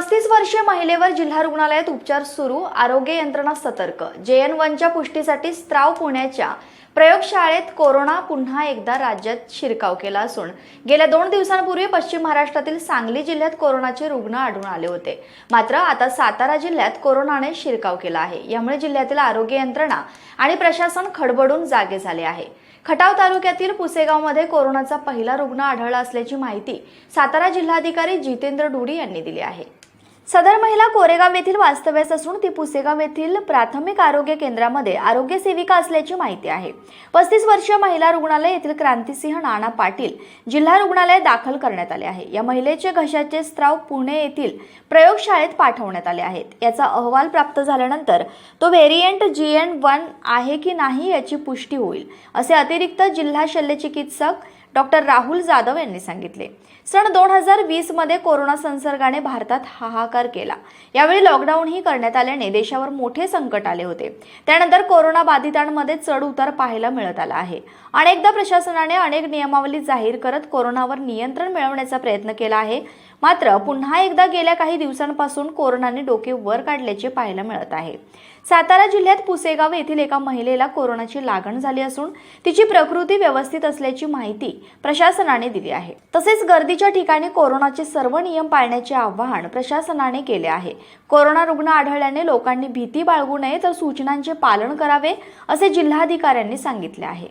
पस्तीस वर्षीय महिलेवर जिल्हा रुग्णालयात उपचार सुरू आरोग्य यंत्रणा सतर्क. जे एन वनच्या पुष्टीसाठी स्त्राव पुण्याच्या प्रयोगशाळेत कोरोना पुन्हा एकदा राज्यात शिरकाव केला असून गेल्या दोन दिवसांपूर्वी पश्चिम महाराष्ट्रातील सांगली जिल्ह्यात कोरोनाचे रुग्ण आढळून आले होते. मात्र आता सातारा जिल्ह्यात कोरोनाने शिरकाव केला आहे. यामुळे जिल्ह्यातील आरोग्य यंत्रणा आणि प्रशासन खडबडून जागे झाले आहे. खटाव तालुक्यातील पुसेगावमध्ये कोरोनाचा पहिला रुग्ण आढळला असल्याची माहिती सातारा जिल्हाधिकारी जितेंद्र डुडी यांनी दिली आहे. सदर महिला कोरेगाव येथील वास्तव्यास असून ती पुसेगाव येथील प्राथमिक आरोग्य केंद्रामध्ये आरोग्य सेविका असल्याची माहिती आहे. पस्तीस वर्षीय महिला रुग्णालय येथील क्रांतिसिंह नाना पाटील जिल्हा रुग्णालयात दाखल करण्यात आले आहे. या महिलेचे घशाचे स्त्राव पुणे येथील प्रयोगशाळेत पाठवण्यात आले आहेत. याचा अहवाल प्राप्त झाल्यानंतर तो व्हेरियंट जी एन वन आहे की नाही याची पुष्टी होईल असे अतिरिक्त जिल्हा शल्यचिकित्सक डॉक्टर राहुल जाधव यांनी सांगितले. सन दोन हजार वीसमध्ये कोरोना संसर्गाने भारतात हाहाकार केला. यावेळी लॉकडाऊनही करण्यात आल्याने देशावर मोठे संकट आले होते. त्यानंतर कोरोना बाधितांमध्ये चढ उतार पाहायला मिळत आला आहे. अनेकदा प्रशासनाने अनेक नियमावली जाहीर करत कोरोनावर नियंत्रण मिळवण्याचा प्रयत्न केला आहे. मात्र पुन्हा एकदा गेल्या काही दिवसांपासून कोरोनाने डोके वर काढल्याचे पाहायला मिळत आहे. सातारा जिल्ह्यात पुसेगाव येथील एका महिलेला कोरोनाची लागण झाली असून तिची प्रकृती व्यवस्थित असल्याची माहिती प्रशासनाने दिली आहे. तसेच गर्दीच्या ठिकाणी कोरोनाचे सर्व नियम पाळण्याचे आवाहन प्रशासनाने केले आहे. कोरोना रुग्ण आढळल्याने लोकांनी भीती बाळगू नये तर सूचनांचे पालन करावे असे जिल्हाधिकाऱ्यांनी सांगितले आहे.